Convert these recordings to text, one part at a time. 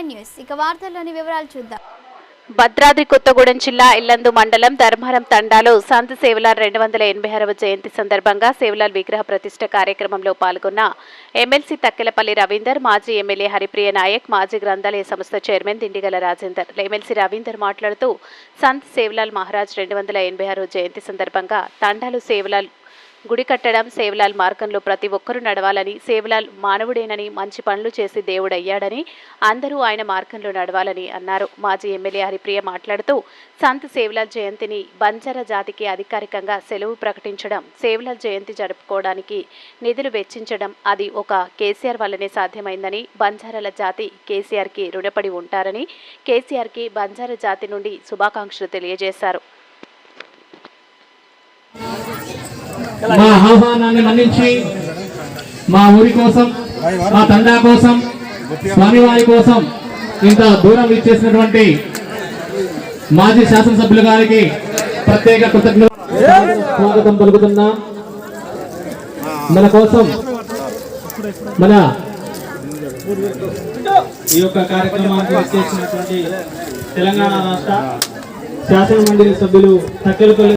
Nine news. ఇక వార్తల్లోని వివరాలు చూద్దాం. భద్రాద్రి కొత్తగూడెం జిల్లా ఇల్లందు మండలం ధర్మారం తండాలో సంత సేవలాల్ రెండు వందల ఎనభై ఆరవ జయంతి సందర్భంగా సేవలాల్ విగ్రహ ప్రతిష్ట కార్యక్రమంలో పాల్గొన్న ఎమ్మెల్సీ తక్కెలపల్లి రవీందర్ మాజీ ఎమ్మెల్యే హరిప్రియ నాయక్ మాజీ గ్రంథాలయ సంస్థ చైర్మన్ దిండిగల రాజేందర్. ఎమ్మెల్సీ రవీందర్ మాట్లాడుతూ సంత్ సేవలాల్ మహారాజ్ రెండు వందల ఎనభై ఆరో జయంతి సందర్భంగా తండాలు సేవలాల్ గుడి కట్టడం సేవలాల్ మార్గంలో ప్రతి ఒక్కరూ నడవాలని సేవలాల్ మానవుడేనని మంచి పనులు చేసి దేవుడయ్యాడని అందరూ ఆయన మార్గంలో నడవాలని అన్నారు. మాజీ ఎమ్మెల్యే హరిప్రియ మాట్లాడుతూ సంత్ సేవలాల్ జయంతిని బంజారా జాతికి అధికారికంగా సెలవు ప్రకటించడం సేవలాల్ జయంతి జరుపుకోవడానికి నిధులు వెచ్చించడం అది ఒక కేసీఆర్ వల్లనే సాధ్యమైందని బంజారాల జాతి కేసీఆర్కి రుణపడి ఉంటారని కేసీఆర్కి బంజారా జాతి నుండి శుభాకాంక్షలు తెలియజేశారు. మా ఆహ్వానాన్ని మన్నించి మా ఊరి కోసం మా తండా కోసం స్వామివారి కోసం ఇంత దూరం ఇచ్చేసినటువంటి మాజీ శాసనసభ్యులు గారికి ప్రత్యేక కృతజ్ఞత స్వాగతం పలుకుతున్నాం. మన కోసం మన ఈ యొక్క కార్యక్రమానికి వచ్చేసినటువంటి తెలంగాణ రాష్ట్ర శాసన మండలి సభ్యులు తక్కెలపల్లి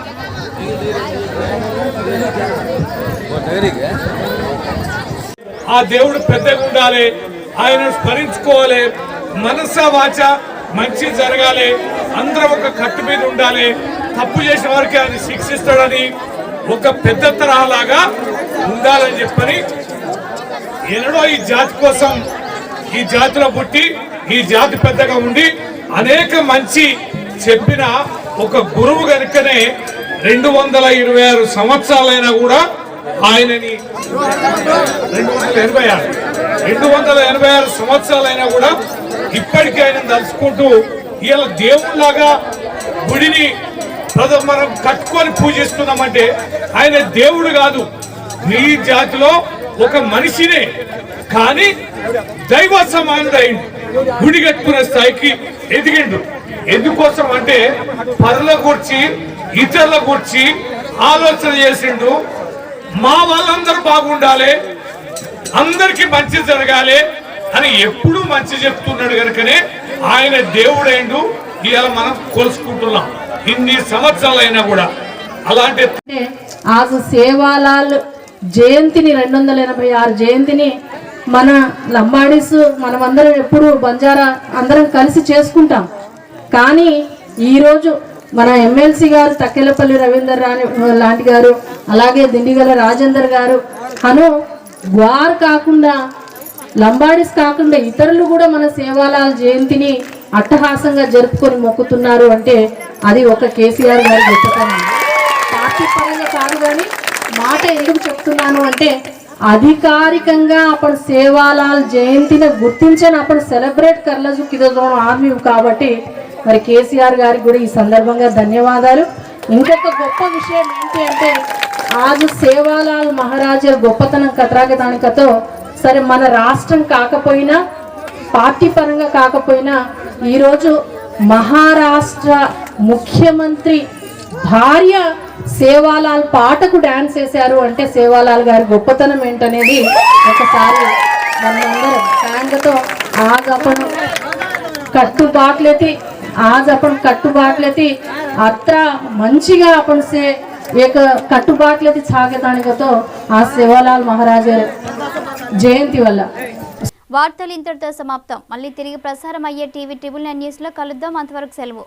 ఆ దేవుడు పెద్దగా ఉండాలి. ఆయన స్మరించుకోవాలి. మనస వాచ మంచి జరగాలి. అందరం ఒక కట్టు మీద ఉండాలి. తప్పు చేసిన వారికి ఆయన శిక్షిస్తాడని ఒక పెద్ద తరహాలాగా ఉండాలని చెప్పని ఎన్నడో ఈ జాతి కోసం ఈ జాతిలో పుట్టి ఈ జాతి పెద్దగా ఉండి అనేక మంచి చెప్పిన ఒక గురువు కనుకనే రెండు వందల ఇరవై ఆరు సంవత్సరాలైనా కూడా ఆయనని రెండు వందల ఎనభై ఆరు రెండు వందల ఎనభై ఆరు సంవత్సరాలైనా కూడా ఇప్పటికీ ఆయన తలుచుకుంటూ ఇలా దేవుళ్ళాగా గుడిని మనం కట్టుకొని పూజిస్తున్నామంటే ఆయన దేవుడు కాదు. నీ జాతిలో ఒక మనిషినే కానీ దైవ సమానుడైండు. గుడి కట్టుకునే స్థాయికి ఎదిగిండు. ఎందుకోసం అంటే పరుల గురించి ఇతరుల గురించి ఆలోచన చేసిండు. మా వాళ్ళందరూ బాగుండాలి. అందరికి మంచి జరగాలి అని ఎప్పుడూ మంచి చెప్తున్నాడు కనుకనే ఆయన దేవుడైండు. ఇవాళ మనం కొలుసుకుంటున్నాం. ఇన్ని సంవత్సరాలైనా కూడా అలాంటి అంటే ఆజు సేవాలాల్ జయంతిని రెండు వందల ఎనభై ఆరు జయంతిని మన లంబాడీస్ మనమందరం ఎప్పుడు బంజారా అందరం కలిసి చేసుకుంటాం. కానీ ఈరోజు మన ఎమ్మెల్సీ గారు తక్కెలపల్లి రవీందర్ రాణి లాంటి గారు అలాగే దిండిగల రాజేందర్ గారు అను వారు కాకుండా లంబాడీస్ కాకుండా ఇతరులు కూడా మన సేవాలాల్ జయంతిని అట్టహాసంగా జరుపుకొని మొక్కుతున్నారు అంటే అది ఒక కేసీఆర్ గారు గొప్పతనం. పార్టీ పరంగా కాదు కానీ మాట ఎందుకు చెప్తున్నాను అంటే అధికారికంగా అప్పుడు సేవాలాల్ జయంతిని గుర్తించని అప్పుడు సెలబ్రేట్ కర్లజు కిదోదం ఆర్మీ కాబట్టి మరి కేసీఆర్ గారికి కూడా ఈ సందర్భంగా ధన్యవాదాలు. ఇంకొక గొప్ప విషయం ఏంటి అంటే ఆజు సేవాలాల్ మహారాజా గొప్పతనం కత్రాగతానికతో సరే మన రాష్ట్రం కాకపోయినా పార్టీ పరంగా కాకపోయినా ఈరోజు మహారాష్ట్ర ముఖ్యమంత్రి భార్య సేవాలాల్ పాటకు డ్యాన్స్ వేశారు అంటే సేవాలాల్ గారి గొప్పతనం ఏంటనేది ఒకసారి మనమందరం ఫ్యాన్లతో ఆగపను కట్టుబాట్లెత్తి आज आपण కట్టుబాట్లెతి అత్ర మంచిగా आपण से एक కట్టుబాట్లెతి సాగేదానికతో ఆ సేవాలాల్ మహారాజా జయంతి వల్ల వార్తలు ఇంతటితో సమాప్తం మళ్ళీ తిరిగి ప్రసారం అయ్యే టీవీ ట్రిబుల్ నైన్ న్యూస్లో కలుద్దాం అంతవరకు సెలవు